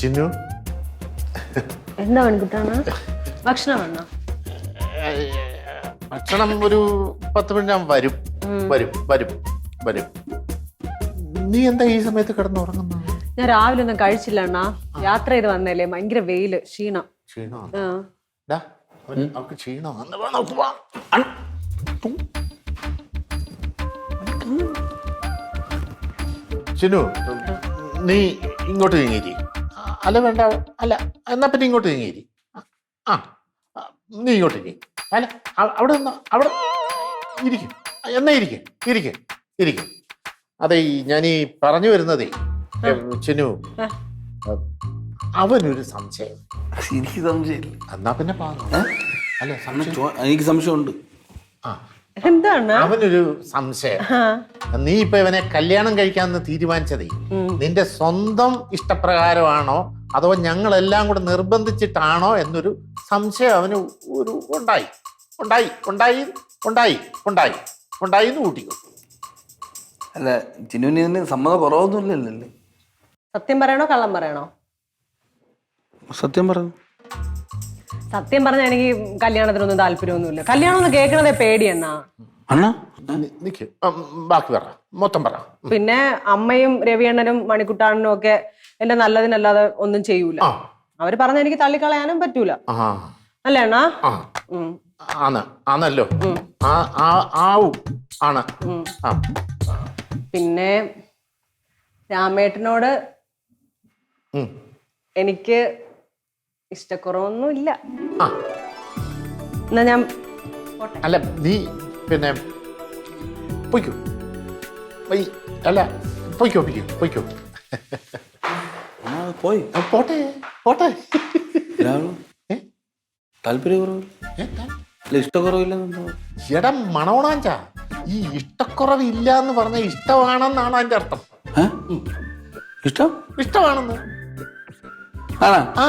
ചിന്നു? എന്താ പെൺകുട്ടാണ്? ഭക്ഷണം വേണോ? ഭക്ഷണം ഒരു പത്ത് മിനിറ്റ് വരും. വരും വരും വരും. നീ എന്താ ഈ സമയത്ത് കിടന്ന് ഉറങ്ങുന്നത് ഞാൻ രാവിലെ ഒന്നും കഴിച്ചില്ല അണ്ണാ. യാത്ര ചെയ്ത് വന്നല്ലേ ഭയങ്കര വെയിൽ ക്ഷീണം. ക്ഷീണം? ക്ഷീണോ? ചിന്നു നീ ഇങ്ങോട്ട് നീങ്ങിരി അല്ല വേണ്ട. അല്ല. എന്നാ പിന്നെ ഇങ്ങോട്ട് നീങ്ങിരി ആ നീ ഇങ്ങോട്ട് നീ അല്ല അവിടെ നിന്ന് അവിടെ ഇരിക്കും. എന്നാ ഇരിക്കും? ഇരിക്കും. ഇരിക്കും. അതെ ഞാൻ ഈ പറഞ്ഞു വരുന്നതേ ചിനു. അവനൊരു സംശയം. എനിക്ക് സംശയമില്ല. എന്നാ പിന്നെ പാ- അല്ല സംശയം. എനിക്ക് സംശയമുണ്ട്. ആ. എന്താണ്? അവനൊരു സംശയം. നീ ഇപ്പൊ ഇവനെ കല്യാണം കഴിക്കാന്ന് തീരുമാനിച്ചതേ. നിന്റെ സ്വന്തം ഇഷ്ടപ്രകാരമാണോ അതോ ഞങ്ങളെല്ലാം കൂടെ നിർബന്ധിച്ചിട്ടാണോ എന്നൊരു സംശയം അവന് ഒരു ഉണ്ടായി. ഉണ്ടായി ഉണ്ടായി ഉണ്ടായി ഉണ്ടായി ഉണ്ടായി എന്ന് കൂട്ടിക്കോ അല്ല ജിനുവിന് ഇതിന് സമ്മതം കുറവൊന്നുമില്ലല്ലേ സത്യം പറയണോ കള്ളം പറയണോ? സത്യം പറഞ്ഞു സത്യം പറഞ്ഞാൽ എനിക്ക് കല്യാണത്തിനൊന്നും താല്പര്യമൊന്നുമില്ല. കല്യാണം ഒന്ന് കേൾക്കണതേ പേടിയെന്നാ. അണ്ണാ? നിക്ക്. ബാക്കി പറ. മൊത്തം പറ. പിന്നെ അമ്മയും രവിയണ്ണനും മണിക്കുട്ടാണനും ഒക്കെ എന്റെ നല്ലതിനല്ലാതെ ഒന്നും ചെയ്യൂല. അവർ പറഞ്ഞ എനിക്ക് തള്ളിക്കളയാനും പറ്റൂല. അല്ലേ അണ്ണാ. ആണ്. ആണല്ലോ. ആവും. ആണ്. ആ. പിന്നെ രാമേട്ടനോട്. എനിക്ക് ഇഷ്ടക്കുറവൊന്നും ഇല്ല. ആ. എന്നാ ഞാൻ പോട്ടെ. അല്ല നീ പിന്നെ പൊയ്ക്കോ. പോയി അല്ല പൊയ്ക്കോ പൊയ്ക്കോ പൊയ്ക്കോ. ആ, പോയി. ആ, പോട്ടെ പോട്ടെ. എല്ലാവരും ഏ? താല്പര്യക്കുറവ്? ഏ, അല്ല ഇഷ്ടക്കുറവില്ലെന്നോ എടാ മണവണാഞ്ച ഈ ഇഷ്ടക്കുറവില്ല എന്ന് പറഞ്ഞ ഇഷ്ടമാണെന്നാണ് അതിന്റെ അർത്ഥം. ഏ? ഇഷ്ടം? ഇഷ്ടമാണെന്ന്. ആണോ? ആ.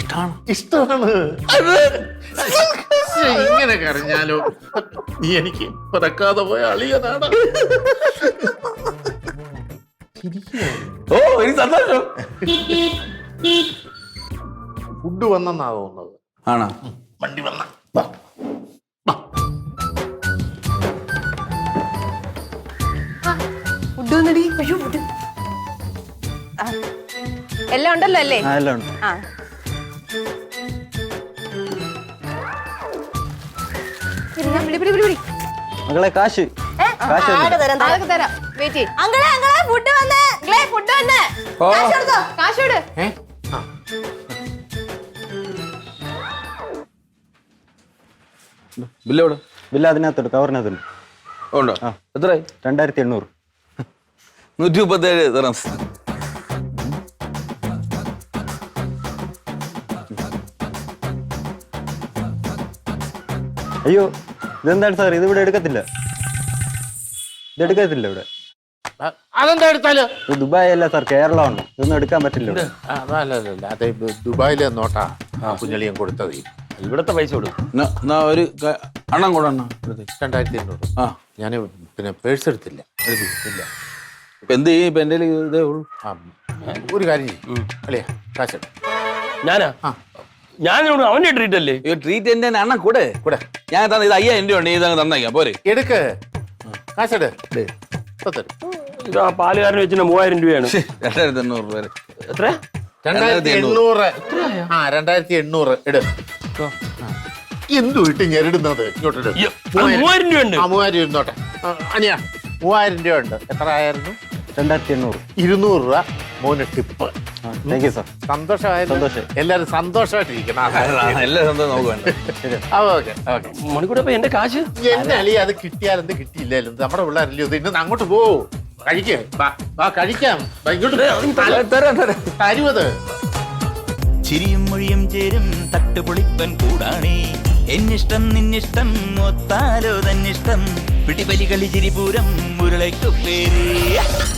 ഇഷ്ടമാണ് ഇഷ്ടമാണ് ഇങ്ങനെ കരഞ്ഞാലോ? നീ എനിക്ക് പിറക്കാതെ പോയ അളിയനാണ്. ഓ ഒരു സന്തോഷം. ഫുഡ് വന്നെന്നാ തോന്നുന്നത്? ആണോ? വണ്ടി വന്ന. വാ. വാ. ഫുഡ് വന്നടി. അയ്യോ ഫുഡ്. എല്ലാം ഉണ്ടല്ലോ അല്ലേ? ആ എല്ലാം ഉണ്ട്. ആ. അങ്കിളെ, ഫുഡ് വന്ന്. ഓ. കാശ് കാശ് കൊട്. ഏ? ആ. ബില്ല് എവിടെ? ബില്ല് അതിനകത്തുണ്ട് കവറിനകത്തുണ്ട്. ഉണ്ടോ? ആ. എത്രയായി? രണ്ടായിരത്തി എണ്ണൂറ്. നൂറ്റി മുപ്പത്തേഴ് തരാം അയ്യോ ഇതെന്താണ് സാർ ഇത് ഇവിടെ എടുക്കത്തില്ല. ഇത് എടുക്കത്തില്ല ഇവിടെ. അതെന്താ എടുത്താൽ? ഇത് ദുബായ് അല്ല സാർ കേരളമാണ്. ഇതൊന്നും എടുക്കാൻ പറ്റില്ല ഇവിടെ. അതല്ല അതെ ദുബായിലെ നോട്ടാ. ആ കുഞ്ഞളിയൻ കൊടുത്തത്. ഇവിടത്തെ പൈസ കൊടുക്കും. എന്നാ ഒരു അണ്ണം കൂടെ അണ്ണ. രണ്ടായിരത്തി എണ്ണൂറ് ആ. ഞാൻ പിന്നെ പേഴ്സ് എടുത്തില്ല. എടുത്തില്ല ഇപ്പൊ എന്ത് ചെയ്യും? ഇപ്പൊ എന്റെ ഇതേ ഉള്ളൂ. ആ ഒരു കാര്യം ചെയ്യും. അല്ലേ കാശ് ഞാനാ? ആ. ഞാനിവിടെ അവന്റെ ട്രീറ്റ് അല്ലേ? ഈ ട്രീറ്റ് എന്റെ അണ്ണ കൂടെ കൂടെ. ഞാൻ തന്ന ഇത് അയ്യായിരം രൂപ ഉണ്ട് ഇത് അങ്ങ് തന്നേക്കാം. പോരെ. എടുക്ക്. കാശെട്. ഇതാ തരും ഇത് ആ പാലുകാരന് വെച്ചിട്ട് മൂവായിരം രൂപയാണ്. ശ്ശെ, രണ്ടായിരത്തി എണ്ണൂറ് പേര്. എത്ര? രണ്ടായിരത്തി എണ്ണൂറ് ആ രണ്ടായിരത്തി എണ്ണൂറ് ഇട്. എന്തു ഇട്ട് ഞെരിടുന്നത് ഇങ്ങോട്ട് ഇട്. അയ്യോ, അത് മൂവായിരം. രൂപയുണ്ട് ആ മൂവായിരം ഇരുന്നോട്ടെ. ആ, അനിയ മൂവായിരം രൂപ ഉണ്ട്. എത്ര ആയിരുന്നു? രണ്ടായിരത്തി എണ്ണൂറ് ഇരുന്നൂറ് രൂപ. മോന് ടിപ്പ്. താങ്ക് യു സാർ സന്തോഷമായത് സന്തോഷായി. എല്ലാരും സന്തോഷമായിട്ടിരിക്കണം. ആ, എല്ലാ സ്വന്തം നമുക്ക് വേണ്ട. Okay okay. മണിക്കൂടെ ഇപ്പൊ എന്റെ കാശ്? എന്നെ അളി അത് കിട്ടിയാലെന്ത് കിട്ടിയില്ലാലും. നമ്മുടെ പിള്ളേരല്ലേ ഇത് ഇന്ന് അങ്ങോട്ട് പോ കഴിക്കേ. വാ വാ കഴിക്കാം. വാ, ഇങ്ങോട്ട് തരാം. തരാം. തരുവത്. ചിരിയും മൊഴിയും ചേരും തട്ടുപൊളിപ്പൻ കൂടാണേ. എന്നിഷ്ടം നിന്നിഷ്ടം ഒത്താലോ തന്നിഷ്ടം. പിടിപലി കളി ചിരിപൂരം മുരളയ്ക്കു പേര്.